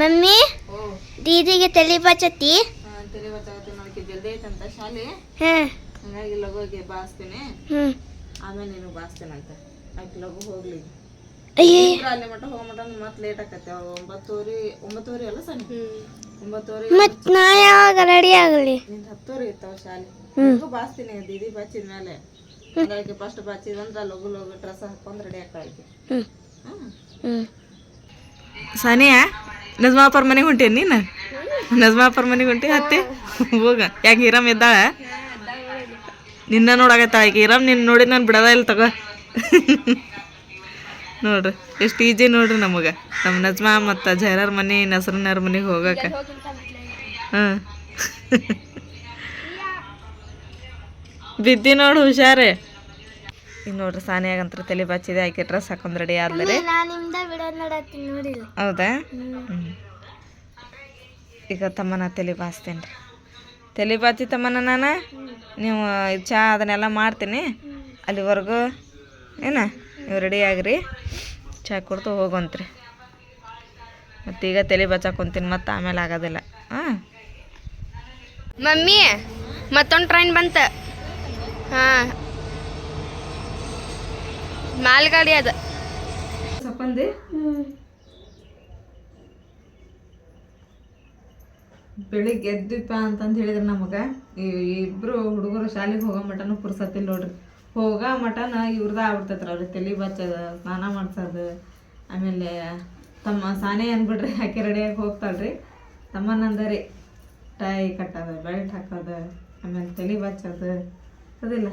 Mummy ದೀದಿಗೆ ತಲೆ ಬಚ್ಚತಿ ತಲೆ ಬಚ್ಚಾಗತ್ತೆ ನೋಡಕ್ಕೆ ಜಲ್ದಿ ಐತಂತ ಶಾಲೆ ಹಂಗಾಗಿ ಲಗೋಗೆ ಬಾಸ್ತೀನಿ. ಆಮೇಲೆ ನೀನು ಬಾಸ್ತೇನಂತ. ಆಯ್ತು ಲಗು ಹೋಗ್ಲಿ. ಅಲ್ಲಿ ಮಟ್ಟ ಹೋಗೋ ಮಟ ಮತ್ತೆ ಲೇಟ್ ಆಕತ್ತೆ. ಒಂಬತ್ತುವರೆ ಒಂಬತ್ತುವರೆ ಅಲ್ಲ ಸಣ್ಣ ಒಂಬತ್ತುವರೆ ಮತ್ ನಾ ಯಾವಾಗ ರೆಡಿ ಆಗಲಿ? ನಿಂದ ಹತ್ತುವರೆ ಇರ್ತಾವ ಶಾಲೆ. ಲಘು ಬಾಸ್ತೀನಿ ದೀದಿ ಬಚ್ಚಿದ ಮೇಲೆ. ಹಂಗಾಗಿ ಫಸ್ಟ್ ಬಾಚಿದಂದ್ರೆ ಲಗು ಲಗು ಡ್ರೆಸ್ ಹಾಕೊಂಡು ರೆಡಿ ಆಗ್ತಾ ಇದ್ದೆ. ಸಾನಿಯಾ? ನಜ್ಮಾಪರ್ ಮನೆಗೆ ಹೊಂಟೇನು ನೀನು? ನಜ್ಮಾಪರ್ ಮನೆಗೆ ಹೊಂಟಿ? ಅತ್ತೆ? ಹೋಗ. ಯಾಕೆ ಹೀರಾಮ್ ಇದ್ದಾಳ ನಿನ್ನ ನೋಡಾಗತ್ತ? ಈಗ ಹಿರಮ್ ನಿನ್ನ ನೋಡಿ ನಾನು ಬಿಡದ ಇಲ್ಲ ತಗೋ. ನೋಡ್ರಿ. ಎಷ್ಟು ಈಜಿ ನೋಡ್ರಿ ನಮಗೆ. ನಮ್ಮ ನಜ್ಮಾ ಮತ್ತು ಜೈರಾರ್ ಮನೆ ನಸರನಾರ ಮನೆಗೆ ಹೋಗಕ್ಕೆ ಹಾಂ. ಬಿದ್ದಿ ನೋಡು ಹುಷಾರೇ. ಈಗ ನೋಡ್ರಿ ಸಾನಿಯಾಗಂತ್ರ ತಲೆ ಬಾಚಿದೆ ಆಕೆ ಡ್ರೆಸ್ ಹಾಕೊಂಡ್ ರೆಡಿ ಆದ್ಮೇಲೆ ಹೌದಾ? ಈಗ ತಮ್ಮನ ತಲೆ ಬಾಚ್ತೇನೆ ರೀ ತಲೆ ಬಾಚಿ ತಮ್ಮನ ನಾನು? ನೀವು ಚಹಾ ಅದನ್ನೆಲ್ಲ ಮಾಡ್ತೀನಿ. ಅಲ್ಲಿವರೆಗೂ ಏನ? ನೀವು ರೆಡಿ ಆಗ್ರಿ. ಚಹಾ ಕೊಡ್ತು ಹೋಗಂತ್ರಿ. ಮತ್ತು ಈಗ ತಲೆ ಬಚ್ಚಾಕೊಂತೀನಿ ಕುಂತೀನಿ ಮತ್ತು ಆಮೇಲೆ ಆಗೋದಿಲ್ಲ. ಹಾಂ? ಮಮ್ಮಿ ಮತ್ತೊಂದು ಟ್ರೈನ್ ಬಂತ. ಹಾ. ಮಾಲ್ಗಾಡಿ ಅದ. ಬೆಳಿಗ್ಗೆ ಎದ್ದಿಪ್ಪ ಅಂತಂದು ಹೇಳಿದ್ರು ನಮಗೆ. ಇಬ್ಬರು ಹುಡುಗರು ಶಾಲೆಗೆ ಹೋಗೋ ಮಟನು ಪುರ್ಸತ್ತಿಲ್ಲ ನೋಡ್ರಿ. ಹೋಗೋ ಮಟನ ಇವ್ರದ್ದು ಆಗ್ಬಿಡ್ತೈತ್ರ ಅವ್ರಿಗೆ. ತಲೆ ಬಚ್ಚದ ಸ್ನಾನ ಮಾಡ್ಸೋದು, ಆಮೇಲೆ ತಮ್ಮ ಸಾನೆ ಅಂದ್ಬಿಡ್ರಿ ಆಕೆ ರೆಡಿಯಾಗಿ ಹೋಗ್ತಾಳ್ರಿ. ತಮ್ಮನಂದರಿ ಟೈ ಕಟ್ಟೋದು, ಬೆಲ್ಟ್ ಹಾಕೋದು, ಆಮೇಲೆ ತಲೆ ಬಚ್ಚೋದು. ಅದಿಲ್ಲ.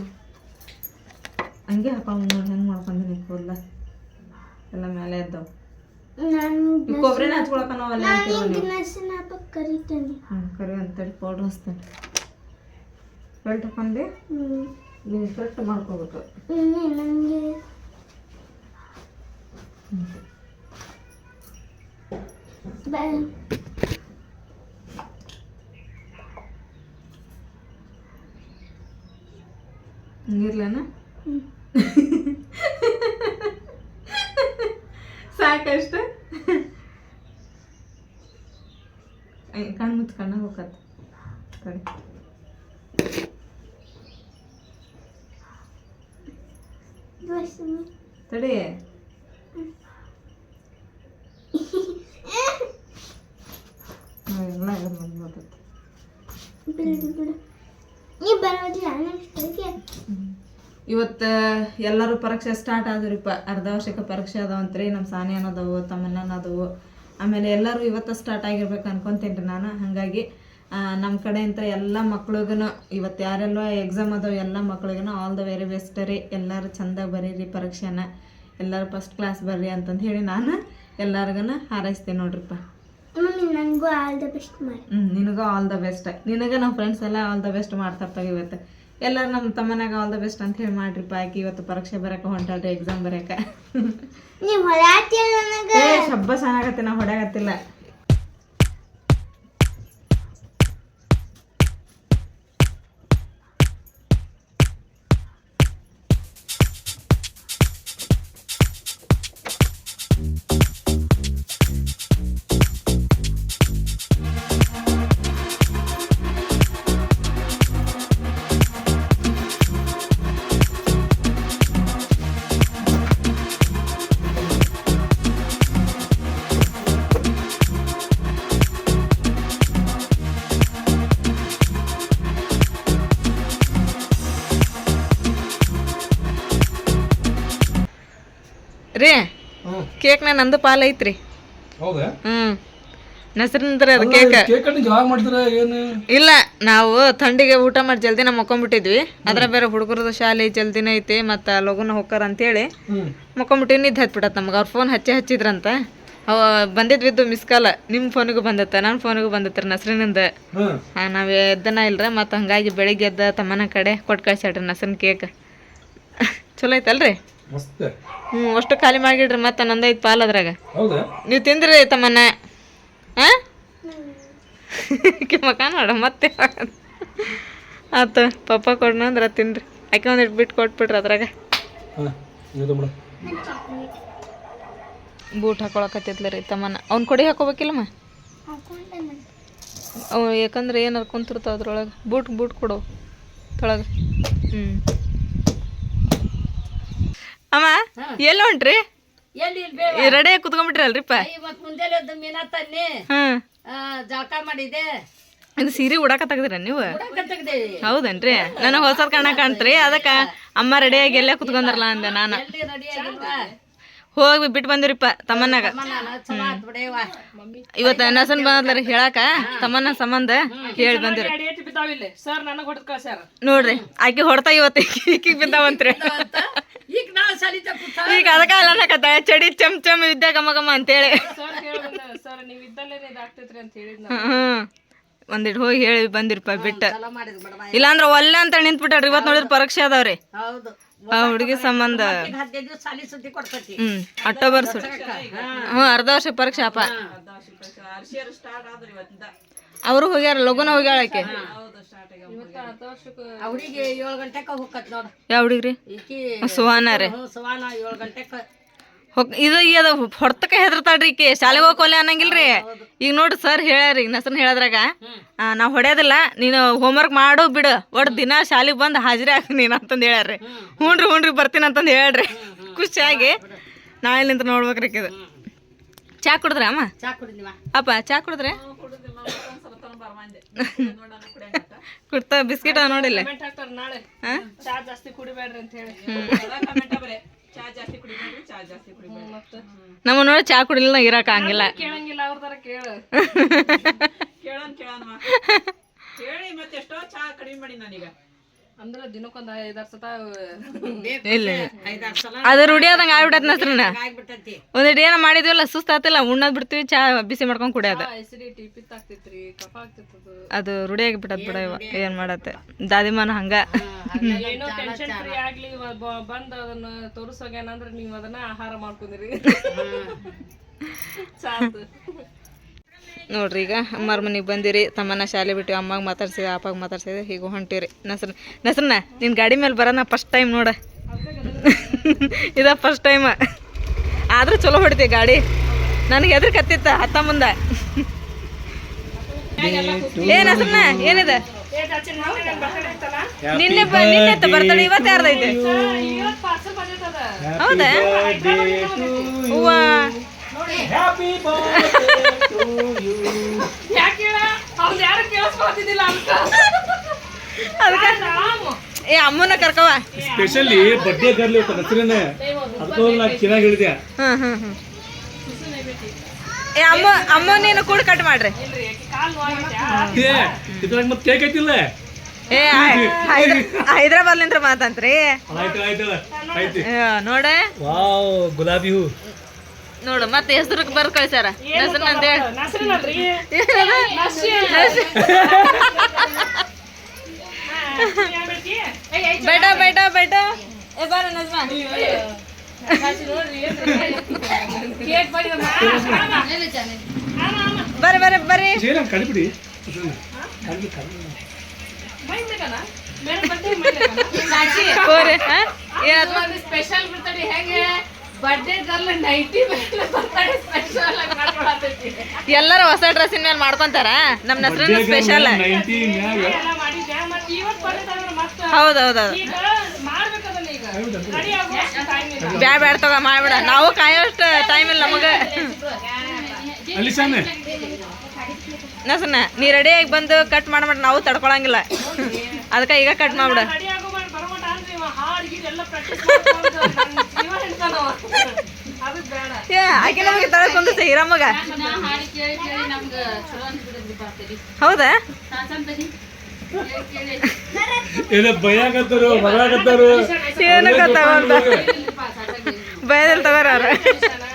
ಹಂಗೆ ಹಾಕೊಂಡು ನೋಡಿ ಹೆಂಗೆ ಮಾಡ್ಕೊಂದಿನಿ ಕೂದಲ ಎಲ್ಲ ಮೇಲೆ ಇದ್ದಾವೆ ಕೊಬ್ಬರಿನ ಹಚ್ಕೊಳಕ ನಾವೆಲ್ಲ ಕರಿತೇನೆ. ಹ್ಞೂ ಕರಿ ಅಂತೇಳಿ ಪೌಡ್ರ್ ಹಚ್ತೇನೆ. ಬೆಲ್ಟ್ ಹಾಕೊಂಡೆ ನೀವು ಕರೆಕ್ಟ್ ಮಾಡ್ಕೋಬೇಕು. ನನಗೆ ಹಂಗಿರ್ಲೇನ? ಹೋಗತ್ತೆ. ತಡಿ. ಬರೋದಿಲ್ಲ ಇವತ್ತು ಎಲ್ಲರೂ ಪರೀಕ್ಷೆ ಸ್ಟಾರ್ಟ್ ಆದ್ರಿಪ್ಪ ಅರ್ಧ ವರ್ಷಕ್ಕೆ ಪರೀಕ್ಷೆ ಅದಾವಂತ್ರಿ. ನಮ್ಮ ಸಾನಿ ಅನ್ನೋದವು ತಮ್ಮನ್ನ ಅದಾವು ಆಮೇಲೆ ಎಲ್ಲರೂ ಇವತ್ತು ಸ್ಟಾರ್ಟ್ ಆಗಿರ್ಬೇಕು ಅನ್ಕೊಂತೀನಿ ನಾನು. ಹಾಗಾಗಿ ನಮ್ಮ ಕಡೆಯಿಂದ ಎಲ್ಲ ಮಕ್ಳಿಗೂ ಇವತ್ತು ಯಾರೆಲ್ಲ ಎಕ್ಸಾಮ್ ಅದಾವ ಎಲ್ಲ ಮಕ್ಳಿಗೂ ಆಲ್ ದ ವೆರಿ ಬೆಸ್ಟ್ ರೀ. ಎಲ್ಲರೂ ಚಂದ ಬರೀರಿ ಪರೀಕ್ಷೆನ. ಎಲ್ಲರೂ ಫಸ್ಟ್ ಕ್ಲಾಸ್ ಬರ್ರಿ ಅಂತಂದು ಹೇಳಿ ನಾನು ಎಲ್ಲರಿಗೂ ಹಾರೈಸ್ತೀನಿ ನೋಡ್ರಿಪ್ಪ. ನನಗೂ ಆಲ್ ದ ಬೆಸ್ಟ್ ಮಾಡಿ. ಹ್ಞೂ ನಿನಗೂ ಆಲ್ ದ ಬೆಸ್ಟ್ ನಿನಗೆ ನಮ್ಮ ಫ್ರೆಂಡ್ಸ್ ಎಲ್ಲ ಆಲ್ ದ ಬೆಸ್ಟ್ ಮಾಡ್ತಾರ್ತವೆ ಇವತ್ತು. ಎಲ್ಲರೂ ನಮ್ಮ ತಮ್ಮನಾಗ ಆಲ್ ದ ಬೆಸ್ಟ್ ಅಂತ ಹೇಳಿ ಮಾಡ್ರಿಪ್ಪ ಆಕಿ. ಇವತ್ತು ಪರೀಕ್ಷೆ ಬರಕ ಹೊಂಟಲ್ ರೀ ಎಕ್ಸಾಮ್ ಬರಕ. ನೀವು ಹೊಡ್ಯಾತಿ ನನಗೆ? ಏ ಶಬ್ಬ ಚೆನ್ನಾಗತ್ತೆ ನಾ ಹೊಡ್ಯಾಗತ್ತಿಲ್ಲ ಕೇಕ್ನ ನಂದು ಪಾಲ್ ಐತ್ರಿ. ಹೌದಾ? ಹ್ಞೂ ನಸರಿಂದ್ರಿ ಅದು ಕೇಕ್. ಏನು? ಇಲ್ಲ ನಾವು ಥಂಡಿಗೆ ಊಟ ಮಾಡಿ ಜಲ್ದಿ ನಾವು ಮಕ್ಕೊಂಬಿಟ್ಟಿದ್ವಿ. ಅದ್ರ ಬೇರೆ ಹುಡುಗರದ ಶಾಲೆ ಜಲ್ದಿನೇ ಐತಿ ಮತ್ತು ಲಗುನ ಹೋಗ್ತಾರ ಅಂತೇಳಿ ಹ್ಮ್. ಮಕ್ಕೊಂಬಿಟ್ಟಿವಿ ನಿದ್ದು ಹತ್ಬಿಡತ್ತೆ ನಮ್ಗೆ. ಅವ್ರ ಫೋನ್ ಹಚ್ಚಿ ಹಚ್ಚಿದ್ರಂತ. ಅವ ಬಂದಿದ್ವಿದ್ದು ಮಿಸ್ ಕಾಲ ನಿಮ್ಮ ಫೋನಿಗೂ ಬಂದತ್ತ ನನ್ನ ಫೋನಿಗೂ ಬಂದತ್ತ ನಸರಿನಿಂದ. ನಾವ್ ಹಾಂ ನಾವು ಎದ್ದನ ಇಲ್ರ ಮತ್ತು ಹಂಗಾಗಿ ಬೆಳಿಗ್ಗೆ ಎದ್ದ ತಮ್ಮನ ಕಡೆ ಕೊಟ್ಟು ಕಳ್ಸ್ಯಾಡ್ರಿ ನಸನ್ ಕೇಕ್. ಚಲೋ ಐತಲ್ರಿ? ಹ್ಞೂ ಅಷ್ಟು ಖಾಲಿ ಮಾಡಿಡ್ರಿ ಮತ್ತೆ ನಂದೈದು ಪಾಲ್ ಅದ್ರಾಗ. ನೀವು ತಿಂದ್ರಿ ತಮ್ಮನ್ನ. ಹಾಂ ಮಕ ನೋಡ ಮತ್ತೆ ಆತ ಪಪ್ಪ ಕೊಡ್ನಂದ್ರ ತಿನ್ರಿ. ಆಕೆ ಒಂದಿಟ್ಟು ಬಿಟ್ಟು ಕೊಟ್ಬಿಟ್ರಿ ಅದ್ರಾಗ. ಬೂಟ್ ಹಾಕೊಳಕತ್ತಿದ್ಲ ರೀ ತಮ್ಮನ ಅವ್ನ ಕೊಡಿ ಹಾಕೋಬೇಕಿಲ್ಲಮ್ಮ? ಅವು ಯಾಕಂದ್ರೆ ಏನಾರು ಕುಂತಿರ್ತಾವ ಅದ್ರೊಳಗೆ. ಬೂಟ್ ಬೂಟ್ ಕೊಡು. ತೊಳಗೆ. ಹ್ಞೂ ಅಮ್ಮ ಎಲ್ಲ ಹೊಂಟ್ರಿ? ರೆಡಿ ಕುತ್ಕೊಂಡ್ಬಿಟ್ರಲ್ರಿಪ್ಪ ಇವತ್ತು ಮುಂಜಾನೆ ಎದ್ದು ತನ್ನಿ ಹಾಂ. ಆ, ಜಳಕ ಮಾಡಿದೆ ಇದು ಸೀರೆ ಉಡಾಕ ತೆಗ್ದಿರ ನೀವು? ಹೌದನ್ರಿ? ನನಗೆ ಹೊಸದ್ ಕಾಣ ಕಾಣ್ತ್ರಿ ಅದಕ್ಕೆ ಅಮ್ಮ ರೆಡಿಯಾಗಿ ಎಲ್ಲೇ ಕುತ್ಕೊಂಡಾರಲ್ಲ ಅಂದೆ ನಾನು. ಹೋಗಿ ಬಿಟ್ಟು ಬಂದಿರಿಪ್ಪ ತಮ್ಮನ್ನಾಗ ಇವತ್ತ ನಸನ್ ಬಂದ್ರಿ ಹೇಳಾಕ ತಮ್ಮನ್ನ ಸಂಬಂಧ ಹೇಳಿ ಬಂದಿರಿ. ನೋಡ್ರಿ ಆಕಿ ಹೊಡ್ತಾ ಇವತ್ತು ಈಕಿಗೆ ಬಿದ್ದಾವಂತ್ರಿ. ಈಗ ನಾವು ಸಲಿತ ಕೂತ ಈಗ ಅದಕ್ಕೆ ಚಡಿ ಚಮ್ ಚಮ್ ವಿದ್ಯಾ ಗಮ ಗಮ ಅಂತೇಳಿ. ಸರ್ ಕೇಳಿದ ಸರ್ ನೀವು ಇದ್ದಲ್ಲೇ ಇದಾಗ್ತೈತ್ರಿ ಅಂತ ಹೇಳಿದ್ ಹ್ಮ್ ಒಂದಿಟ್ಟು ಹೋಗಿ ಹೇಳಿ ಬಂದಿರಪ್ಪ ಬಿಟ್ಟ. ಇಲ್ಲಾಂದ್ರ ಒಲ್ಲೆ ಅಂತ ನಿಂತ್ಬಿಟ್ಟಾಡ್ರಿ ಇವತ್ತು ನೋಡಿದ್ರೆ ಪರೀಕ್ಷೆ ಅದಾವ್ರಿ. ಹೌದು. ಆ ಹುಡುಗಿ ಸಂಬಂಧ. ಹ್ಮ್ ಅಕ್ಟೋಬರ್ ಸು ಹ್ಞೂ ಅರ್ಧ ವರ್ಷ ಪರೀಕ್ಷೆ ಅಪ್ಪ. ಅವರು ಹೋಗ್ಯಾರ ಲಗುನ ಹೋಗ್ಯಾಳಕ್ಕೆ ಅವಳಿಗೆ ಏಳು ಗಂಟೆಕ ಹೋಗತ್ ನೋಡು. ಯಾವ ಹುಡುಗ್ರಿ? ಈಕಿ ಸುಹಾನ ರೀ. ಏಳು ಗಂಟೆಕ ಹೊಕ್ ಇದು ಅದು ಹೆದರ್ತಾಳ್ರಿ ಈಕಿ. ಶಾಲೆಗೆ ಹೋಗೋಲೆ ಅನ್ನಂಗಿಲ್ರಿ. ಈಗ ನೋಡ್ರಿ ಸರ್ ಹೇಳ್ಯಾರ ಈಗ ನಸನ್ ಹೇಳದ್ರಾಗ ನಾವು ಹೊಡೆಯೋದಿಲ್ಲ ನೀನು ಹೋಮ್ವರ್ಕ್ ಮಾಡು ಬಿಡು. ಒಟ್ಟು ದಿನ ಶಾಲೆಗೆ ಬಂದು ಹಾಜರಿ ಹಾಕಿ ನೀನು ಅಂತಂದು ಹೇಳ್ಯಾರ್ರಿ. ಹ್ಞೂ ರೀ ಬರ್ತೀನಿ ಅಂತಂದು ಹೇಳ್ರಿ ಖುಷಿಯಾಗಿ ನಾಳೆ ನಿಂತ ನೋಡ್ಬೇಕ್ರಿ ಇದು. ಚಾ ಕುಡಿದ್ರ ಅಮ್ಮ? ಅಪ್ಪ ಚಾ ಕುಡಿದ್ರೆ? ಕುಡ್ತಾ ಬಿಸ್ಕಿಟ್ ನೋಡಿಲ್ಲ. ಕಮೆಂಟ್ ಹಾಕ್ತಾರ ನಾಳೆ. ಹಾ? ಚಾ ಜಾಸ್ತಿ ಕುಡಿಬೇಡ್ರಿ ಅಂತ ಹೇಳಿ. ಮತ್ತೆ? ನಮ್ಮ ನೋಡಿ ಚಾ ಕುಡಿಲಿಲ್ಲ ಇರಕ್ ಹಂಗಿಲ್ಲ. ಕೇಳಂಗಿಲ್ಲ ಕೇಳು. ಕೇಳೋಣ ಕೇಳು ಹೇಳಿ ಮತ್ತೆ ಎಷ್ಟೋ ಚಾ ಕಡಿಮೆ ಮಾಡಿ ನಾನೀಗ. ಅಂದ್ರೆ ದಿನಕ್ಕೊಂದು ಐದಾರು ಸತ ಇಲ್ಲ ಅದು ರೂಢಿ ಆದಂಗ ಆಗ್ಬಿಟ್ಟತ್ ನಸ್ರನ. ಒಂದಿಟ್ಟು ಏನೋ ಮಾಡಿದ್ವಲ್ಲ ಸುಸ್ತಾತಿಲ್ಲ ಉಣ್ಣದ್ ಬಿಡ್ತೀವಿ ಚಾ ಬಿಸಿ ಮಾಡ್ಕೊಂಡ್ ಕುಡಿಯೋದು. ಎಸಿಡಿಟಿ ಪಿತ್ತ ಆಗ್ತೈತ್ರಿ ಕಫ ಆಗ್ತಿರ್ತದ ಅದು ರೂಢಿ ಆಗಿಬಿಟ್ಟದ್ ಬಿಡ ಇವ ಏನ್ ಮಾಡತ್ತೆ. ದಾದಿಮಾನ ಹಂಗ. ಏನೋ ಟೆನ್ಷನ್ ಫ್ರೀ ಆಗ್ಲಿ ಬಂದ್ ಅದನ್ನ ತೋರಿಸೋಗ್ಯಾನಂದ್ರ ನೀವ್ ಅದನ್ನ ಆಹಾರ ಮಾಡ್ಕೊಂಡಿರಿ ಸಾಕು ನೋಡ್ರಿ ಈಗ ಅಮ್ಮಾರ ಮನೆಗೆ ಬಂದಿರಿ ತಮ್ಮನ ಶಾಲೆ ಬಿಟ್ಟು ಅಮ್ಮಗೆ ಮಾತಾಡ್ಸಿದೆ ಅಪ್ಪಾಗ ಮಾತಾಡ್ಸಿದೆ ಹೀಗೆ ಹೊಂಟಿರಿ. ನಸ್ರ ನಸ್ರನ ನಿನ್ನ ಗಾಡಿ ಮೇಲೆ ಬರೋಣ ಫಸ್ಟ್ ಟೈಮ್ ನೋಡ. ಇದ ಫಸ್ಟ್ ಟೈಮ ಆದರೂ ಚಲೋ ಹೊಡಿತೀವಿ ಗಾಡಿ. ನನಗೆ ಎದ್ರ ಕತ್ತಿತ್ತ ಹತ್ತ ಮುಂದೆ. ಏ ನಸ್ರನ ಏನಿದೆ? ನಿನ್ನೆ ನಿನ್ನೆ ಬರ್ತಾಳೆ ಇವತ್ತು ಯಾರ್ದೈತೆ ಹೌದಾ? ಹೂವ. ಹ್ಯಾಪಿ ಯಾಕೆ ಹೇಳ ಅವ್ನ್ ಯಾರು ಕೇಳಿಸ್ಕೊಳ್ತಿದ್ದಿಲ್ಲ ಅಂತ? ಅದಕ್ಕೆ ರಾಮು? ಏ ಅಮ್ಮನ ಕರ್ಕವ ಸ್ಪೆಷಲಿ ಗರ್ಲ್ ಅದಕ್ಕೆ ನಾ ಚೆನ್ನಾಗಿ ಹೇಳಿದೆ ಹ್ಮ್ ಹ್ಮ್ ಹ್ಮ್. ಏ ಅಮ್ಮ ಅಮ್ಮ ನೀನು ಕೂಡ ಕಟ್ ಮಾಡ್ರಿ. ಇದ್ರಾಗ ಮತ್ತೆ ಕೇಕ್ ಐತಿಲ್ಲ? ಏ ಮಾತಂತ್ರಿ. ಆಯ್ತು ಆಯ್ತು ಏ, ನೋಡ. ವಾವ್ ಗುಲಾಬಿ ಹೂ. ನೋಡು ಮತ್ತೆ ಹೆಸರು ಬರ್ ಕಳ್ಸ್ಯಾರ. ಹೆಸರು ಅಂತ ಹೇಳಿ. ಬೇಡ ಬೇಡ ಬೇಟ ಬೇಟ ಬೇಟ ಏ ಬಾರ ಬಂದಿದ ಬರ್ರಿ ಬರ್ರಿ ಬರ್ರಿ. ಕಳಿಬಿಡಿ. ಕಡಿಬಿಡಿ ಸ್ಪೆಷಲ್ ಬಿಡ್ತಾರೆ ಹೆಂಗೆ? ಬರ್ಡೇ ಗರ್ಲ್ ನೈಟಿ ಮೇಲೆ ಸ್ಪೆಷಲ್ ಆಗಿ ಮಾಡ್ಕೊಳತೈತಿ ಎಲ್ಲರೂ ಹೊಸ ಡ್ರೆಸ್ಸಿನ ಮೇಲೆ ಮಾಡ್ಕೊಂತಾರ? ನಮ್ಮ ಹೆಸರನ್ನ ಸ್ಪೆಷಲ್ ಹೌದೌದೌದು ಮ್ಯಾಗ. ಎಲ್ಲ ಮಾಡಿದ್ದೆ ಮತ್ತೆ ಇವತ್ತು ಬಂದಿದ್ದಾದ್ರೆ ಮತ್ತೆ ಹೌದು ಹೌದು ಹೌದು ಈಗ. ಮಾಡ್ಬೇಕದನ್ನ ಈಗ ರೆಡಿ ಆಗೋ ಬ್ಯಾ ಬ್ಯಾಡ ತಗೋ ಮಾಡ್ಬೇಡ. ನಾವು ಕಾಯೋಷ್ಟು ಟೈಮ್ ಇಲ್ಲ ನಮಗೆ. ನಸನ ನೀ ರೆಡಿಯಾಗಿ ಬಂದು ಕಟ್ ಮಾಡ್ಬಿಡ ನಾವು ತಡ್ಕೊಳಂಗಿಲ್ಲ. ಅದಕ್ಕೆ ಈಗ ಕಟ್ ಮಾಡ್ಬಿಡ. ಹಿರಮ್ಮಗ ಹೌದಾ? ಏನೋ ಭಯಾಕತ್ತಾರು ಹೊರಾಕತ್ತಾರು ಬಯದಲ್ಲಿ ತಗೋರ ಅವ್ರು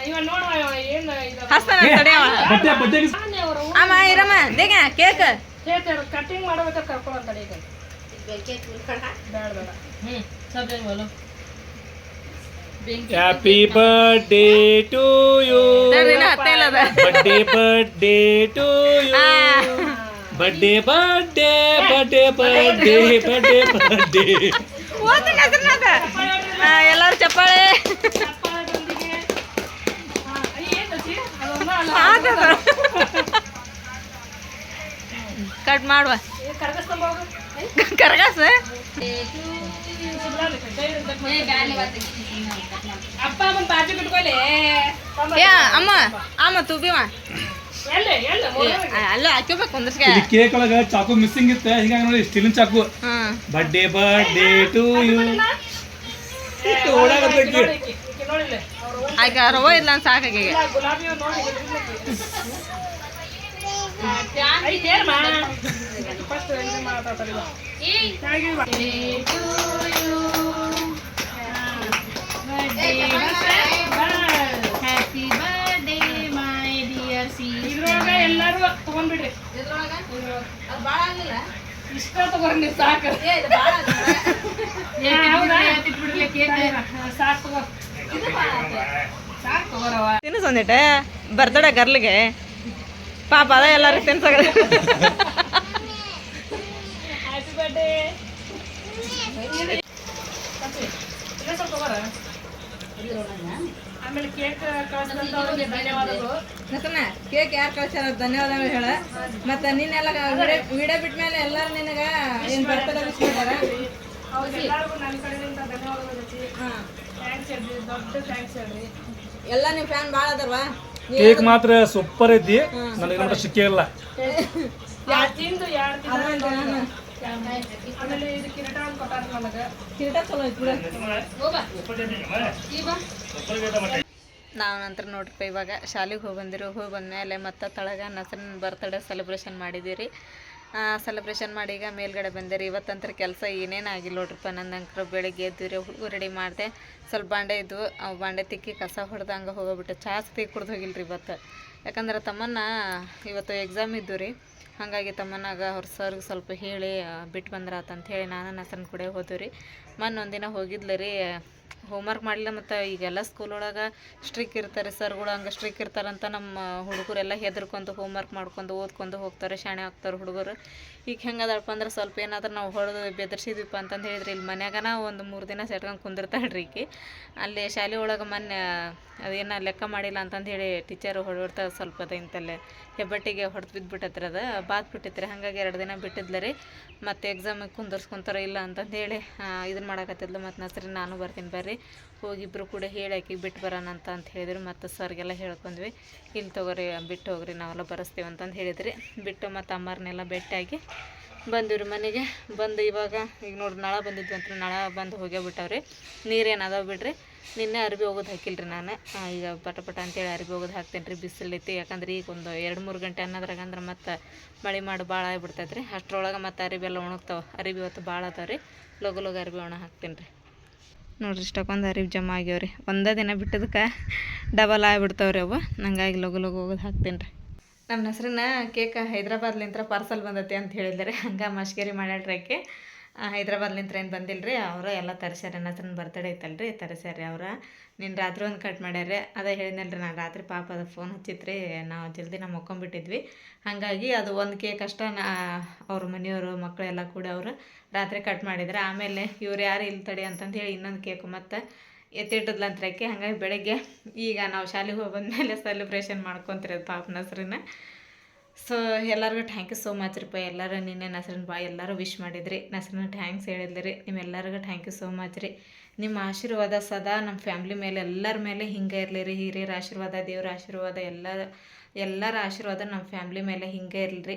ಇವ ನೋಡುವ ಇವ ಏನ್ ಇದು ಹಸ್ತಾನ ತಡಿಯವ ಬಟ್ಟೆ ಬಟ್ಟೆಗೆ ಅಮ್ಮ ಇರಮ್ಮ ದೇಗ ಕೇಕ್. ಕಟಿಂಗ್ ಮಾಡ್ಬೇಕಾದ್ರೆ ಕರ್ಕೊಳ್ಳೋ ಬೇಡ ಬೇಡ. ಹ್ಯಾಪಿ ಬರ್ಡೇ ಟು ಯು ನೋಡ್ರಿ ಇನ್ನ ಹತ್ತೇ ಇಲ್ಲ ಅದ ಬರ್ಡೇ ಬರ್ಡೇ ಟು ಯು ಆ, birthday birthday birthday birthday birthday birthday ಓದ್ತೀನಿ ಹೆಸ್ರನ್ನಾಗ. ಆ, ಎಲ್ಲಾರು ಚಪ್ಪಾಳೆ ಚಪ್ಪಾಳದೊಂದಿಗೆ ಆ, ಏನ್ ಹಚ್ಚಿ? ಅದೊಂದ ಅಲ್ಲ ಆತದ. ಕಟ್ ಮಾಡುವ ಕರ್ಗಸ್ಕೊಂಡ್ ಹೋಗು ಕರಗಾಸ ಅಪ್ಪ ಅಮ್ಮನ್ ಬಾಜು ಕಟ್ಕೊಲೆ ಏ ಅಮ್ಮ ಅಮ್ಮ ತೂಬಿವ ಅಲ್ಲ ಒಂದರ್ಸ್ಗೆ. ಇದು ಕೇಕ್ ಒಳಗ ಚಾಕು ಮಿಸ್ಸಿಂಗ್ ಇತ್ತು. ಹಿಂಗಾಗಿ ನೋಡಿ ಸ್ಟೀಲಿನ ಚಾಕು. ಬರ್ಡೇ ಬರ್ಡೇ ಟು ಯು ಆಗ ರವ ಇಲ್ಲ ಅಂತ ಸಾಕಾಗಿ ಗುಲಾಬಿ ಇದ್ರೊಳಗ ಎಲ್ಲಾರು ತಗೊಂಡ್ಬಿಡ್ರಿ ಇಷ್ಟ ಸಾಕು ತಿನ್ನಿಸ್ ಒಂದಿಟ್ಟೆ ಬರ್ತಡೆ ಗರ್ಲಿಗೆ ಪಾಪ ಅದ ಎಲ್ಲಾರು ತಿನ್ಸಾಗ ಹ್ಯಾಪಿ ಬರ್ಡೇ ಇಲ್ಲ ಸ್ವಲ್ಪ ತಗೋರ ಆಮೇಲೆ ಕೇಕ್ ಕಳಿಸಿದಂಥವ್ರಿಗೆ ಧನ್ಯವಾದಗಳು. ಕೇಕ್ ಯಾರು ಕಳ್ಸ್ಯಾರ ಧನ್ಯವಾದಗಳು ಹೇಳ. ಮತ್ತೆ ನಿನ್ನೆಲ್ಲ ವಿಡಿಯೋ ಬಿಟ್ಟ ಮೇಲೆ ಎಲ್ಲಾರು ನಿನಗ ಏನ್ ಬರ್ತಡೆ ವಿಶ್ ಮಾಡ್ಯಾರ? ಅವ್ರಿಗೆಲ್ಲರಿಗೂ ನನ್ನ ಕಡೆಯಿಂದ ಧನ್ಯವಾದಗಳು ಗತಿ ಥ್ಯಾಂಕ್ಸ್ ಹೇಳ್ರಿ ದೊಡ್ಡ ಥ್ಯಾಂಕ್ಸ್ ಹೇಳ್ರಿ. ಎಲ್ಲ ನಿಮ್ ಫ್ಯಾನ್ ಭಾಳ ಅದಾರವಾ? ಕೇಕ್ ಮಾತ್ರ ಸೂಪರ್ ಐತಿ. ನನಗೆ ಮಟ್ಟ ಸಿಕ್ಕೇ ಇಲ್ಲ. ತಿಂದು ಎರಡು ತಿಂದು? ಆಮೇಲೆ ಇದು ನಾವು ನಂತರ ನೋಡ್ರಿ ಇವಾಗ ಶಾಲೆಗೆ ಹೋಗಿ ಬಂದಿರು, ಹೋಗಿ ಬಂದಮೇಲೆ ಮತ್ತೆ ತಳಗ ನಸನ್ ಬರ್ತಡೇ ಸೆಲೆಬ್ರೇಷನ್ ಮಾಡಿದ್ದೀರಿ ಸೆಲೆಬ್ರೇಷನ್ ಮಾಡಿ ಈಗ ಮೇಲ್ಗಡೆ ಬಂದಿರಿ. ಇವತ್ತಂತ್ರ ಕೆಲಸ ಏನೇನು ಆಗಿಲ್ಲ ನೋಡ್ರಿಪ್ಪ ನಂದಂಕ್ರ ಬೆಳಿಗ್ಗೆ ಎದ್ದಿರಿ ಹೂ ರೆಡಿ ಮಾಡಿದೆ. ಸ್ವಲ್ಪ ಬಾಂಡೆ ಇದ್ವು, ಅವು ಬಾಂಡೆ ತಿಕ್ಕಿ ಕಸ ಹೊಡೆದಂಗೆ ಹೋಗೋಬಿಟ್ಟು ಚಾಸ್ತಿ ಕುಡ್ದು ಹೋಗಿಲ್ರಿ ಇವತ್ತು. ಯಾಕಂದ್ರೆ ತಮ್ಮನ್ನ ಇವತ್ತು ಎಕ್ಸಾಮ್ ಇದ್ದು ರೀ. ಹಾಗಾಗಿ ತಮ್ಮನಾಗ ಅವ್ರ ಸರ್ಗೆ ಸ್ವಲ್ಪ ಹೇಳಿ ಬಿಟ್ಟು ಬಂದ್ರಾತಂತ ಹೇಳಿ ನಾನು ನಸನ್ ಕೂಡ ಹೋದೆವು ರೀ. ಮೊನ್ನೆ ಒಂದಿನ ಹೋಗಿದ್ಲು ರೀ ಹೋಮ್ವರ್ಕ್ ಮಾಡಲಿಲ್ಲ ಮತ್ತು ಈಗೆಲ್ಲ ಸ್ಕೂಲ್ ಒಳಗೆ ಸ್ಟ್ರಿಕ್ ಇರ್ತಾರೆ ಸರ್ಗಳು ಹಂಗೆ ಸ್ಟ್ರಿಕ್ ಇರ್ತಾರಂತ ನಮ್ಮ ಹುಡುಗರೆಲ್ಲ ಹೆದರ್ಕೊಂಡು ಹೋಮ್ವರ್ಕ್ ಮಾಡ್ಕೊಂಡು ಓದ್ಕೊಂಡು ಹೋಗ್ತಾರೆ, ಶಾಣೆ ಆಗ್ತಾರೆ ಹುಡುಗರು. ಈಗ ಹೆಂಗೆ ಅದಪ್ಪ ಅಂದ್ರೆ ಸ್ವಲ್ಪ ಏನಾದ್ರೂ ನಾವು ಹೊಡೆದು ಬೆದರ್ಸಿದ್ವಿಪ್ಪ ಅಂತಂದು ಹೇಳಿದ್ರೆ ಇಲ್ಲಿ ಮನ್ಯಾಗನ ಒಂದು ಮೂರು ದಿನ ಸೆಟ್ಕೊಂಡು ಕುಂದಿರ್ತಾಳ್ರಿ ಈಕಿ. ಅಲ್ಲಿ ಶಾಲೆ ಒಳಗೆ ಮೊನ್ನೆ ಅದೇನ ಲೆಕ್ಕ ಮಾಡಿಲ್ಲ ಅಂತಂದು ಹೇಳಿ ಟೀಚರ್ ಹೊಡೆಡ್ತಾ ಸ್ವಲ್ಪ ಅದಿಂತಲ್ಲೇ ಹೆಬ್ಬಟ್ಟಿಗೆ ಹೊಡೆದು ಬಿದ್ದುಬಿಟ್ಟತ್ರಿ ಅದು ಬಾತ್ ಬಿಟ್ಟಿತ್ರಿ. ಹಾಗಾಗಿ ಎರಡು ದಿನ ಬಿಟ್ಟಿದ್ಲ ರೀ. ಮತ್ತು ಎಕ್ಸಾಮಿಗೆ ಕುಂದರ್ಸ್ಕೊಂತಾರ ಇಲ್ಲ ಅಂತಂದು ಹೇಳಿ ಇದನ್ನು ಮಾಡಕತ್ತಿದ್ಲು ಮತ್ತು ನಸ್ರಿ ನಾನು ಬರ್ತೀನಿ ಬರ್ರಿ. ಹೋಗಿಬ್ರು ಕೂಡ ಹೇಳಿ ಆಕಿಗೆ ಬಿಟ್ಟು ಬರೋಣ ಅಂತ ಅಂತ ಹೇಳಿದ್ರು. ಮತ್ತು ಸರ್ಗೆಲ್ಲ ಹೇಳ್ಕೊಂಡ್ವಿ ಇಲ್ಲಿ ತೊಗೊರಿ ಬಿಟ್ಟು ಹೋಗ್ರಿ, ನಾವೆಲ್ಲ ಬರೆಸ್ತೀವಿ ಅಂತಂದು ಹೇಳಿದ್ರಿ. ಬಿಟ್ಟು ಮತ್ತು ಅಮ್ಮರನ್ನೆಲ್ಲ ಭೇಟಿಯಾಗಿ ಬಂದಿವ್ರಿ ಮನೆಗೆ. ಬಂದು ಇವಾಗ, ಈಗ ನೋಡ್ರಿ ನಳ ಬಂದಿದ್ವಿ ಅಂತ ನಳ ಬಂದು ಹೋಗ್ಯಾವ ಬಿಟ್ಟವ್ರಿ. ನೀರೇನು ಅದಾವ ಬಿಡ್ರಿ? ನಿನ್ನೆ ಅರ್ಬಿ ಹೋಗೋದು ಹಾಕಿಲ್ರಿ ನಾನು. ಈಗ ಪಟ ಪಟ ಅಂತೇಳಿ ಅರ್ಬಿ ಹೋಗೋದು ಹಾಕ್ತೇನೆ ರೀ ಬಿಸಿಲೈತಿ. ಯಾಕಂದ್ರೆ ಈಗ ಒಂದು ಎರಡು ಮೂರು ಗಂಟೆ ಅನ್ನೋದ್ರಾಗ ಅಂದ್ರೆ ಮತ್ತೆ ಮಳೆ ಮಾಡಿ ಭಾಳ ಆಗಿಬಿಡ್ತೈತೆ ರೀ ಅಷ್ಟರೊಳಗೆ ಮತ್ತೆ ಅರಿವಿ ಎಲ್ಲ ಒಣಗ್ತಾವೆ. ಅರಿವಿ ಇವತ್ತು ಭಾಳ ಅದಾವ ರೀ ಲಗು ಲಗು ಅರ್ಬಿ ಒಣ ಹಾಕ್ತೀನಿ ರೀ ನೋಡ್ರಿ ಇಷ್ಟಕ್ಕೊಂದು ಅರಿವು ಜಮಾ ಆಗ್ಯಾವ್ರಿ. ಒಂದೇ ದಿನ ಬಿಟ್ಟದಕ್ಕೆ ಡಬಲ್ ಆಗಿಬಿಡ್ತಾವ್ರಿ ಅವು ನಂಗಾಗಿ ಲಗು ಲಗು ಹೋಗೋದು ಹಾಕ್ತೀನಿ ರೀ ನಮ್ಮ ಹೆಸ್ರನ್ನ ಕೇಕ್ ಹೈದ್ರಾಬಾದ್ಲಿಂತ್ರ ಪಾರ್ಸಲ್ ಬಂದೈತಿ ಅಂತ ಹೇಳಿದ್ರಿ ಹಂಗೆ ಮಶ್ಕೇರಿ ಮಾಡ್ಯಾಳ್ರಿ ಆಕೆ. ಹೈದ್ರಾಬಾದ್ಲಿಂತ್ರ ಏನು ಬಂದಿಲ್ಲ ರೀ ಅವರು ಎಲ್ಲ ತರಿಸ್ಯಾರ. ನನ್ನ ಹತ್ರನ ಬರ್ತಡೇ ಐತಲ್ರಿ ತರಿಸ್ಯಾರ ಅವ್ರ. ನಿನ್ನ ರಾತ್ರಿ ಒಂದು ಕಟ್ ಮಾಡ್ಯಾರ ಅದೇ ಹೇಳಿದ್ನಲ್ರಿ, ನಾನು ರಾತ್ರಿ ಪಾಪ ಅದು ಫೋನ್ ಹಚ್ಚಿತ್ರಿ. ನಾವು ಜಲ್ದಿ ನಾವು ಮಕ್ಕೊಂಬಿಟ್ಟಿದ್ವಿ. ಹಾಗಾಗಿ ಅದು ಒಂದು ಕೇಕ್ ಅಷ್ಟ ನಾ ಅವ್ರ ಮನೆಯವರು ಮಕ್ಕಳೆಲ್ಲ ಕೂಡ ಅವರು ರಾತ್ರಿ ಕಟ್ ಮಾಡಿದ್ರೆ ಆಮೇಲೆ ಇವ್ರು ಯಾರು ಇಲ್ಲಿ ತಡಿ ಅಂತಂದು ಹೇಳಿ ಇನ್ನೊಂದು ಕೇಕು ಮತ್ತು ಎತ್ತಿಟ್ಟದ್ಲಂತ್ರಕ್ಕೆ ಹಾಗಾಗಿ ಬೆಳಗ್ಗೆ ಈಗ ನಾವು ಶಾಲೆಗೆ ಹೋಗಿ ಬಂದಮೇಲೆ ಸೆಲೆಬ್ರೇಷನ್ ಮಾಡ್ಕೊತಿರೋದು ಪಾಪ ನಸ್ರಿನ. ಸೊ ಎಲ್ಲರಿಗೂ ಥ್ಯಾಂಕ್ ಯು ಸೋ ಮಚ್ ರೀ ಎಲ್ಲರೂ ನಿನ್ನೆ ನಸ್ರನ್ ಬಾ, ಎಲ್ಲರೂ ವಿಶ್ ಮಾಡಿದ್ರಿ. ನಸ್ರನ್ನ ಥ್ಯಾಂಕ್ಸ್ ಹೇಳಿದ್ರಿ ನಿಮ್ಮೆಲ್ಲರಿಗೂ ಥ್ಯಾಂಕ್ ಯು ಸೋ ಮಚ್ ರೀ. ನಿಮ್ಮ ಆಶೀರ್ವಾದ ಸದಾ ನಮ್ಮ ಫ್ಯಾಮ್ಲಿ ಮೇಲೆ, ಎಲ್ಲರ ಮೇಲೆ ಹಿಂಗೆ ಇರಲಿ ರೀ. ಹಿರಿಯರ ಆಶೀರ್ವಾದ, ದೇವ್ರ ಆಶೀರ್ವಾದ ಎಲ್ಲ ಎಲ್ಲರ ಆಶೀರ್ವಾದ ನಮ್ಮ ಫ್ಯಾಮ್ಲಿ ಮೇಲೆ ಹಿಂಗೆ ಇರಲಿ ರೀ.